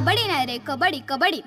Kabaddi kabaddi kabaddi.